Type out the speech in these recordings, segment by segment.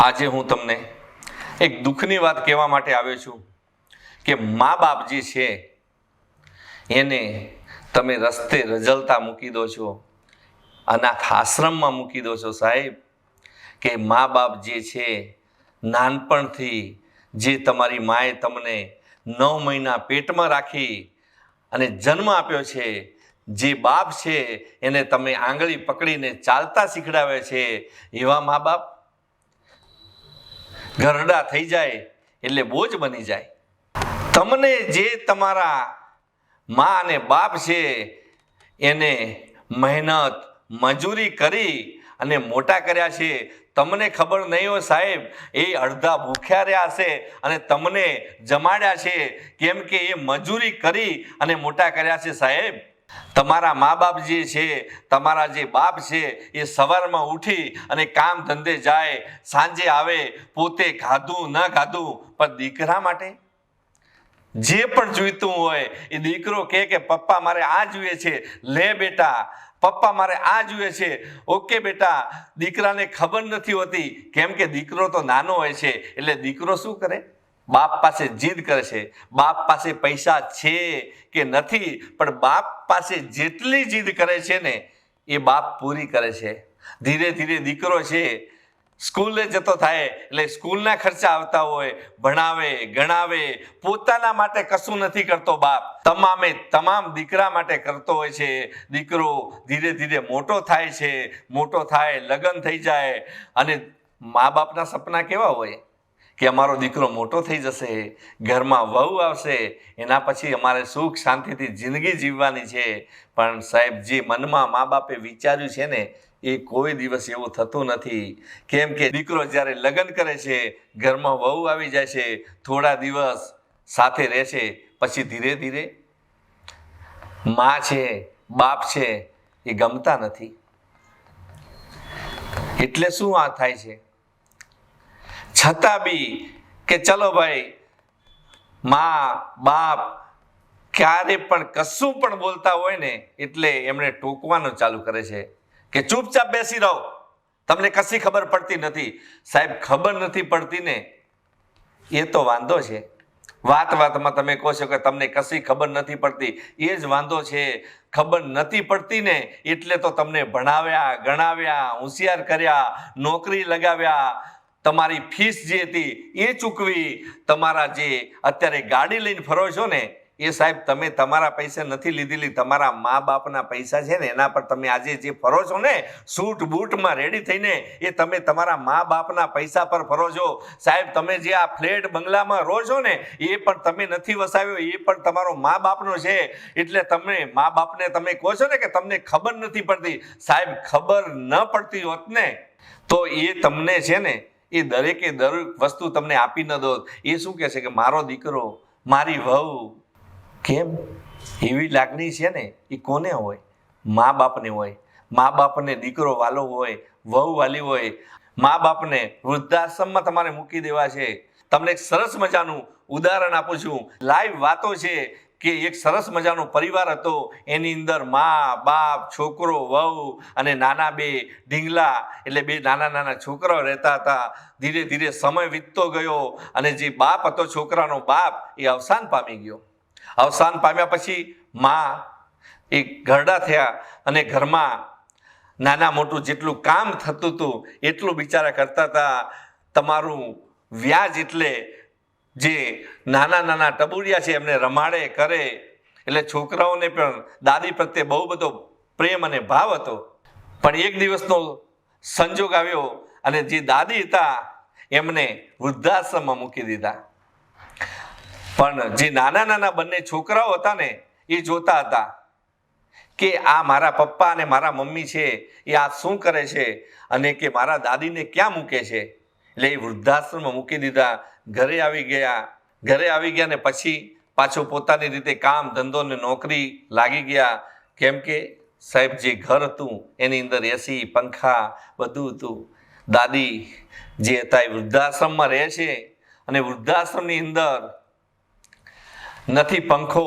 આજે હું તમને એક દુઃખની વાત કહેવા માટે આવ્યો છું કે મા બાપ જે છે, એને તમે રસ્તે રજલતા મૂકી દો છો, અનાથ આશ્રમમાં મૂકી દો છો સાહેબ, કે મા બાપ જે છે, નાનપણથી જે તમારી માએ તમને નવ મહિના પેટમાં રાખી અને જન્મ આપ્યો છે, જે બાપ છે, એને તમે આંગળી પકડીને ચાલતા શીખડાવે છે, એવા મા બાપ ઘરડા થઈ જાય એટલે બોજ બની જાય. તમને જે તમારા મા અને બાપ છે, એને મહેનત, મજૂરી કરી અને મોટા કર્યા છે, તમને ખબર નહીં હોય સાહેબ, એ અડધા ભૂખ્યા રહ્યા છે અને તમને જમાડ્યા છે, કેમ કે એ મજૂરી કરી અને મોટા કર્યા છે સાહેબ. તમારા મા બાપ જે છે, તમારા જે બાપ છે, એ સવારમાં ઉઠી અને કામ ધંધે જાય, સાંજે આવે, પોતે ખાધું, ન ખાધું, પણ દીકરા માટે? જે પણ જોઈતું હોય, એ દીકરો કહે કે, પપ્પા, મારે આ જોઈએ છે. લે બેટા, પપ્પા, મારે આ જોઈએ છે. ઓકે બેટા. દીકરાને ખબર નથી હોતી, કેમ કે દીકરો તો નાનો હોય છે, એટલે દીકરો શું કરે? બાપ પાસે જીદ કરે છે બાપ પાસે પૈસા છે કે નથી, પણ બાપ પાસે જેટલી જીદ કરે છે ને, એ બાપ પૂરી કરે છે. ધીરે ધીરે દીકરો છે, સ્કૂલે જતો થાય, એટલે સ્કૂલના ખર્ચા આવતા હોય, ભણાવે, ગણાવે, પોતાના માટે કશું નથી કરતો બાપ. તમામે તમામ દીકરા માટે કરતો હોય છે. દીકરો ધીરે ધીરે મોટો થાય છે, મોટો થાય, લગ્ન થઈ જાય, અને મા બાપના સપના કેવા હોય? કે અમારો દીકરો મોટો થઈ જશે, ઘરમાં વહુ આવશે, એના પછી અમારે સુખ શાંતિથી જિંદગી જીવવાની છે. પણ સાહેબ, જે મનમાં મા બાપે વિચાર્યું છે ને, એ કોઈ દિવસ એવું થતું નથી. કેમ કે દીકરો જ્યારે લગ્ન કરે છે, ઘરમાં વહુ આવી જાય છે, થોડા દિવસ સાથે રહેશે પછી ધીરે ધીરે મા છે, બાપ છે, એ ગમતા નથી. એટલે શું આ થાય છે? છતાં બી કે ચલો ભાઈ, મા, બાપ ક્યારે પણ કશું પણ બોલતા હોય ને એટલે એમણે ટોકવાનું ચાલુ કરે છે. કે ચૂપચાપ બેસી રહો. તમને કશી ખબર પડતી નથી. સાહેબ, ખબર નથી પડતી ને, એ તો વાંધો છે. વાત વાતમાં તમે કહો છો કે તમને કશી ખબર નથી પડતી. એ જ વાંધો છે. ખબર નથી પડતી ને એટલે તો તમને ભણાવ્યા, ગણાવ્યા, હોશિયાર કર્યા, નોકરી લગાવ્યા તમારી ફીસ જે હતી એ ચૂકવી, તમારા જે અત્યારે ગાડી લઈને ફરો છો ને, એ સાહેબ તમે તમારા પૈસા નથી લીધેલી, તમારા મા બાપના પૈસા છે ને, એના પર તમે આજે જે ફરો છો ને, સૂટ બૂટમાં રેડી થઈને એ તમે તમારા મા બાપના પૈસા પર ફરો છો. સાહેબ, તમે જે આ ફ્લેટ બંગલામાં રહો છો ને, એ પણ તમે નથી વસાવ્યો, એ પણ તમારો મા બાપનો છે. એટલે તમે મા બાપને તમે કહો છો ને કે તમને ખબર નથી પડતી. સાહેબ, ખબર ન પડતી હોત ને, તો એ તમને છે ને એ દરેકે દરેક વસ્તુ તમને આપી ન દો. એ શું કહે છે કે મારો દીકરો, મારી વહુ, કેમ? એવી લાગણી છે ને એ કોને હોય? મા બાપને હોય. મા બાપને દીકરો વાલો હોય, વહુ વાલી હોય. મા બાપને વૃદ્ધાશ્રમમાં તમારે મૂકી દેવા છે. તમને એક સરસ મજાનું ઉદાહરણ આપું છું. લાઈવ વાતો છે. કે એક સરસ મજાનો પરિવાર હતો. એની અંદર મા, બાપ, છોકરો, વહુ અને નાના બે ઢીંગલા, એટલે બે નાના નાના છોકરાઓ રહેતા હતા. ધીરે ધીરે સમય વીતતો ગયો અને જે બાપ હતો છોકરાનો બાપ, એ અવસાન પામી ગયો. અવસાન પામ્યા પછી મા એ ઘરડા થયા અને ઘરમાં નાના મોટું જેટલું કામ થતું હતું, એટલું બિચારા કરતા હતા. તમારું વ્યાજ એટલે જે નાના નાના ટબુરિયા છે, એમને રમાડે, કરે. એટલે છોકરાઓને પણ દાદી પ્રત્યે બહુ બધો પ્રેમ અને ભાવ હતો. પણ એક દિવસનો સંજોગ આવ્યો અને જે દાદી હતા, એમને વૃદ્ધાશ્રમમાં મૂકી દીધા. પણ જે નાના નાના બંને છોકરાઓ હતા ને, એ જોતા હતા કે આ મારા પપ્પા અને મારા મમ્મી છે, એ આ શું કરે છે અને કે મારા દાદીને ક્યાં મૂકે છે. એટલે એ વૃદ્ધાશ્રમમાં મૂકી દીધા. ઘરે આવી ગયા. ઘરે આવી ગયા ને પછી પાછું પોતાની રીતે કામ, ધંધો ને નોકરી લાગી ગયા. કેમ કે સાહેબ, જે ઘર હતું એની અંદર એસી પંખા બધું હતું. દાદી જે હતા એ વૃદ્ધાશ્રમમાં રહે છે અને વૃદ્ધાશ્રમની અંદર નથી પંખો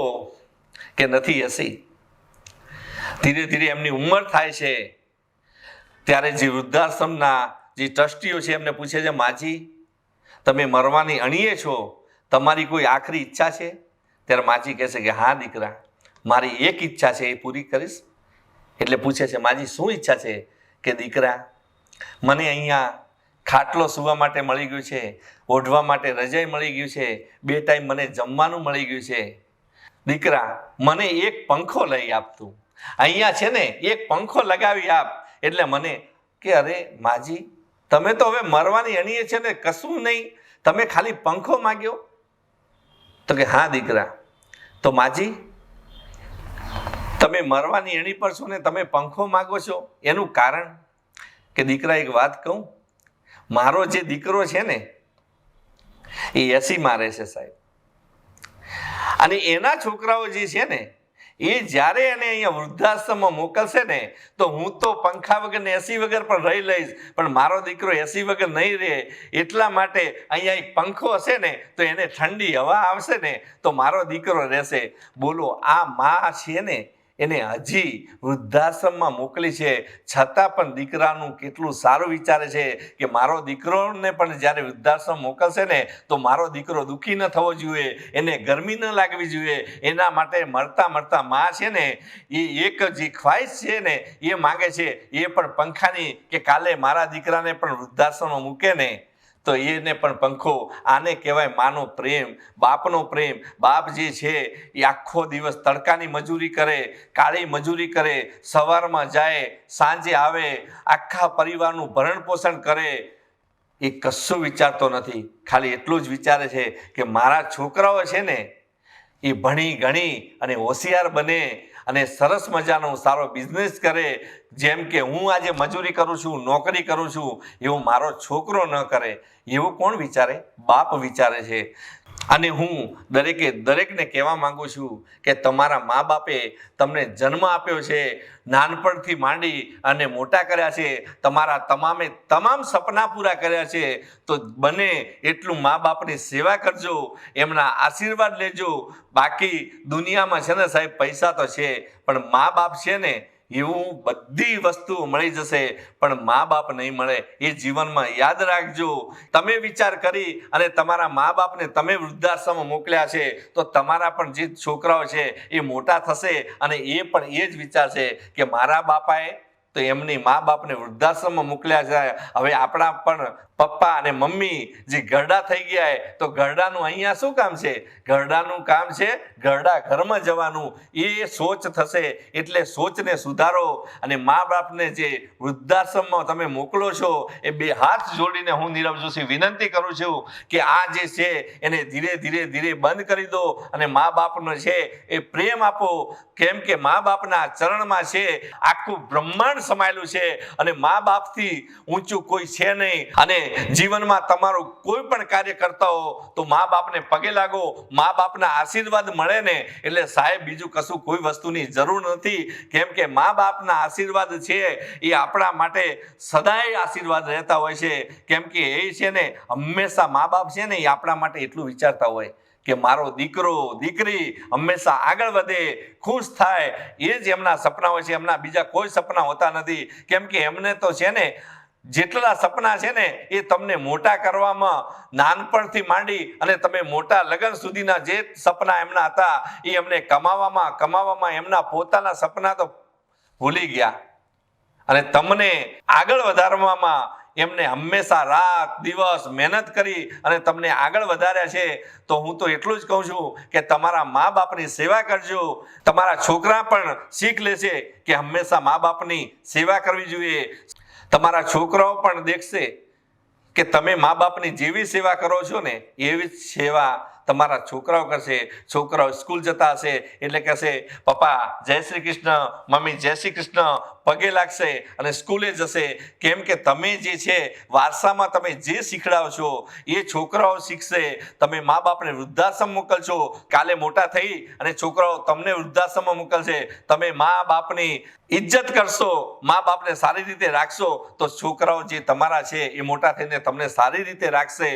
કે નથી એસી ધીરે ધીરે એમની ઉંમર થાય છે. ત્યારે જે વૃદ્ધાશ્રમના જે ટ્રસ્ટીઓ છે એમને પૂછે છે, માજી તમે મરવાની અણીએ છો, તમારી કોઈ આખરી ઈચ્છા છે? ત્યારે માજી કહેશે કે હા દીકરા, મારી એક ઈચ્છા છે એ પૂરી કરીશ. એટલે પૂછે છે, માજી, શું ઈચ્છા છે કે દીકરા, મને અહીંયા ખાટલો સૂવા માટે મળી ગયું છે, ઓઢવા માટે રજાઈ મળી ગયું છે, બે ટાઈમ મને જમવાનું મળી ગયું છે. દીકરા, મને એક પંખો લઈ આપતું અહીંયા છે ને, એક પંખો લગાવી આપ. એટલે મને કે, અરે માજી તમે તો હવે મરવાની અણીએ છે ને કશું નહીં. તમે ખાલી પંખો માગ્યો. તો કે હા દીકરા. તો માજી, તમે મરવાની એણી પર છો ને તમે પંખો માગો છો. એનું કારણ? કે દીકરા એક વાત કહું. મારો જે દીકરો છે ને, એ એસી મારે છે સાહેબ. અને એના છોકરાઓ જે છે ને એ જ્યારે એને અહીંયા વૃદ્ધાશ્રમમાં મોકલશે ને, તો હું તો પંખા વગર ને એસી વગર પણ રહી લઈશ, પણ મારો દીકરો એસી વગર નહીં રહે, એટલા માટે અહીંયા એક પંખો હશે ને, તો એને ઠંડી હવા આવશે ને, તો મારો દીકરો રહેશે. બોલો, આ મા છે ને એને હજી વૃદ્ધાશ્રમમાં મોકલી છે. છતાં પણ દીકરાનું કેટલું સારું વિચારે છે કે મારો દીકરોને પણ જ્યારે વૃદ્ધાશ્રમ મોકલશે ને, તો મારો દીકરો દુઃખી ન થવો જોઈએ, એને ગરમી ન લાગવી જોઈએ. એના માટે મળતા મળતા મા છે ને, એ એક જે ખ્વાહિશ છે ને, એ માગે છે. એ પણ પંખાની કે કાલે મારા દીકરાને પણ વૃદ્ધાશ્રમમાં મૂકે ને તો એને પણ પંખો, આને કહેવાય માનો પ્રેમ, બાપનો પ્રેમ. બાપ જે છે, એ આખો દિવસ તડકાની મજૂરી કરે, કાળી મજૂરી કરે, સવારમાં જાય, સાંજે આવે, આખા પરિવારનું ભરણ પોષણ કરે. એ કશું વિચારતો નથી. ખાલી એટલું જ વિચારે છે કે મારા છોકરાઓ છે ને, એ ભણી ગણી અને હોશિયાર બને. અને સરસ મજાનો સારો બિઝનેસ કરે. જેમ કે હું આજે મજૂરી કરું છું, નોકરી કરું છું, એવું મારો છોકરો ન કરે, એવું કોણ વિચારે? બાપ વિચારે છે. અને હું દરેકે, દરેકને કહેવા માંગુ છું કે તમારા મા બાપે તમને જન્મ આપ્યો છે, નાનપણથી માંડી અને મોટા કર્યા છે, તમારા તમામે તમામ સપના પૂરા કર્યા છે, તો બને એટલું મા બાપની સેવા કરજો, એમના આશીર્વાદ લેજો. બાકી દુનિયામાં છે ને સાહેબ, પૈસા તો છે, પણ મા બાપ છે ને એવું બધી વસ્તુઓ મળી જશે, પણ મા બાપ નહીં મળે. એ જીવનમાં યાદ રાખજો. તમે વિચાર કરી અને તમારા મા બાપને તમે વૃદ્ધાશ્રમ મોકલ્યા છે, તો તમારા પણ જે છોકરાઓ છે એ મોટા થશે અને એ પણ એ જ વિચારશે કે મારા બાપાએ તો એમની મા બાપને વૃદ્ધાશ્રમમાં મોકલ્યા છે હવે આપણા પણ પપ્પા અને મમ્મી જે ઘરડા થઈ ગયા તો ઘરડાનું અહીંયા શું કામ છે? ઘરડાનું કામ છે ઘરડા ઘરમાં જવાનું. એ સોચ થશે એટલે સોચને સુધારો અને મા બાપને જે વૃદ્ધાશ્રમમાં તમે મોકલો છો, એ બે હાથ જોડીને હું નીરવ જોશી વિનંતી કરું છું કે આ જે છે એને ધીરે ધીરે ધીરે બંધ કરી દો અને મા બાપનો છે એ પ્રેમ આપો. કેમ કે મા બાપના ચરણમાં છે આખું બ્રહ્માંડ સમાયેલું છે અને મા બાપથી ઊંચું કોઈ છે નહીં. અને જીવનમાં તમારું કોઈ પણ કાર્ય કરતા હો તો મા બાપને પગે લાગો. મા બાપના આશીર્વાદ મળે ને એટલે સાહેબ બીજું કશું કોઈ વસ્તુની જરૂર નથી. કેમ કે મા બાપના આશીર્વાદ છે એ આપણા માટે સદાય આશીર્વાદ રહેતા હોય છે. કેમ કે એ છે ને હંમેશા મા બાપ છે ને એ આપણા માટે એટલું વિચારતા હોય. કે મારો દીકરો, દીકરી હંમેશા આગળ વધે, ખુશ થાય. એ જ એમના સપના હોય છે. એમના બીજા કોઈ સપના હોતા નથી. કેમ કે એમને તો છે ને, જેટલા સપના છે ને, એ તમને મોટા કરવામાં નાનપણથી માંડી અને તમે મોટા લગ્ન સુધીના જે સપના એમના હતા, એ એમને કમાવામાં કમાવામાં એમના પોતાના સપના તો ભૂલી ગયા. અને તમને આગળ વધારવામાં એમને હંમેશા રાત, દિવસ મહેનત કરી અને તમને આગળ વધાર્યા છે. તો હું તો એટલું જ કહું છું કે તમારા મા બાપની સેવા કરજો. તમારા છોકરા પણ શીખ લેશે કે હંમેશા મા બાપની સેવા કરવી જોઈએ. તમારા છોકરાઓ પણ દેખશે કે તમે મા બાપની જેવી સેવા કરો છો ને, એવી જ સેવા તમારા છોકરાઓ કરશે, છોકરાઓ સ્કૂલ જતા હશે, એટલે કહેશે, પપ્પા, જય શ્રી કૃષ્ણ, મમ્મી, જય શ્રી કૃષ્ણ, પગે લાગશે અને સ્કૂલે જશે. કેમ કે તમે જે છે, વારસામાં તમે જે શીખડાવશો એ છોકરાઓ શીખશે. તમે મા બાપને વૃદ્ધાશ્રમ મોકલશો, કાલે મોટા થઈ અને છોકરાઓ તમને વૃદ્ધાશ્રમમાં મોકલશે. તમે મા બાપની ઇજ્જત કરશો મા બાપને સારી રીતે રાખશો, તો છોકરાઓ જે તમારા છે, એ મોટા થઈને તમને સારી રીતે રાખશે.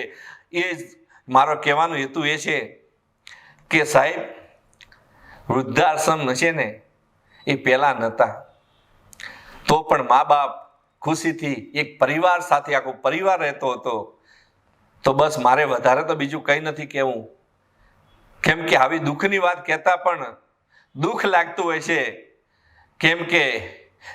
એ મારો કહેવાનો હેતુ એ છે કે સાહેબ, વૃદ્ધાશ્રમ છે ને, એ પહેલાં નહોતા તો પણ મા બાપ ખુશીથી એક પરિવાર સાથે, આખો પરિવાર રહેતો હતો. તો બસ મારે વધારે તો બીજું કંઈ નથી કહેવું. કેમ કે આવી દુઃખની વાત કહેતા પણ દુઃખ લાગતું હોય છે. કેમ કે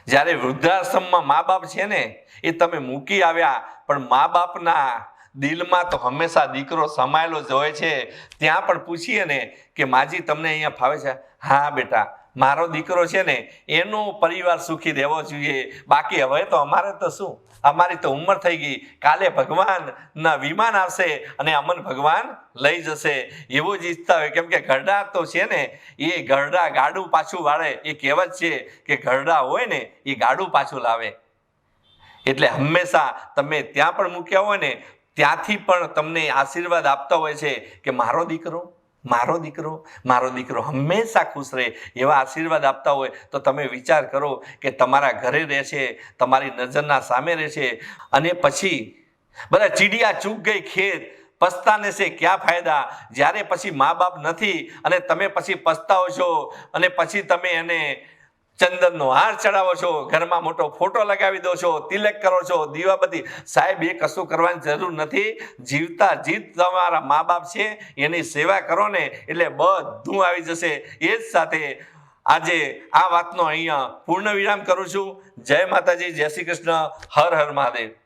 જ્યારે વૃદ્ધાશ્રમમાં મા બાપ છે ને, એ તમે મૂકી આવ્યા, પણ મા બાપના દિલમાં તો હંમેશા દીકરો સમાયેલો જ હોય છે. ત્યાં પણ પૂછીએ ને કે માજી તમને અહીંયા ફાવે છે? હા બેટા, મારો દીકરો છે ને, એનો પરિવાર સુખી રહેવો જોઈએ. બાકી હવે તો અમારે તો શું? અમારી તો ઉંમર થઈ ગઈ. કાલે ભગવાનના વિમાન આવશે અને અમન ભગવાન લઈ જશે. એવું જ ઈચ્છતા હોય. કેમ કે ગરડા તો છે ને, એ ગરડા ગાડું પાછું વાળે. એ કહેવત છે કે ગરડા હોય ને, એ ગાડું પાછું લાવે. એટલે હંમેશા તમે ત્યાં પણ મૂક્યા હોય ને ત્યાંથી પણ તમને આશીર્વાદ આપતા હોય છે કે મારો દીકરો મારો દીકરો મારો દીકરો હંમેશા ખુશ રહે એવા આશીર્વાદ આપતા હોય તો તમે વિચાર કરો કે તમારા ઘરે રહેશે, તમારી નજરના સામે રહેશે અને પછી બધા ચીડિયા ચૂક ગઈ ખેત, પસ્તાને છે ક્યાં ફાયદા? જ્યારે પછી મા બાપ નથી અને તમે પછી પસ્તાવો છો અને પછી તમે એને ચંદનનો હાર ચડાવો છો, ઘરમાં મોટો ફોટો લગાવી દો છો, તિલક કરો છો, દીવાબત્તી. સાહેબ, એ કશું કરવાની જરૂર નથી. જીવતા જીત તમારા મા બાપ છે, એની સેવા કરો ને, એટલે બધું આવી જશે. એ જ સાથે આજે આ વાતનો અહીંયા પૂર્ણ વિરામ કરું છું. જય માતાજી, જય શ્રી કૃષ્ણ. હર હર મહાદેવ.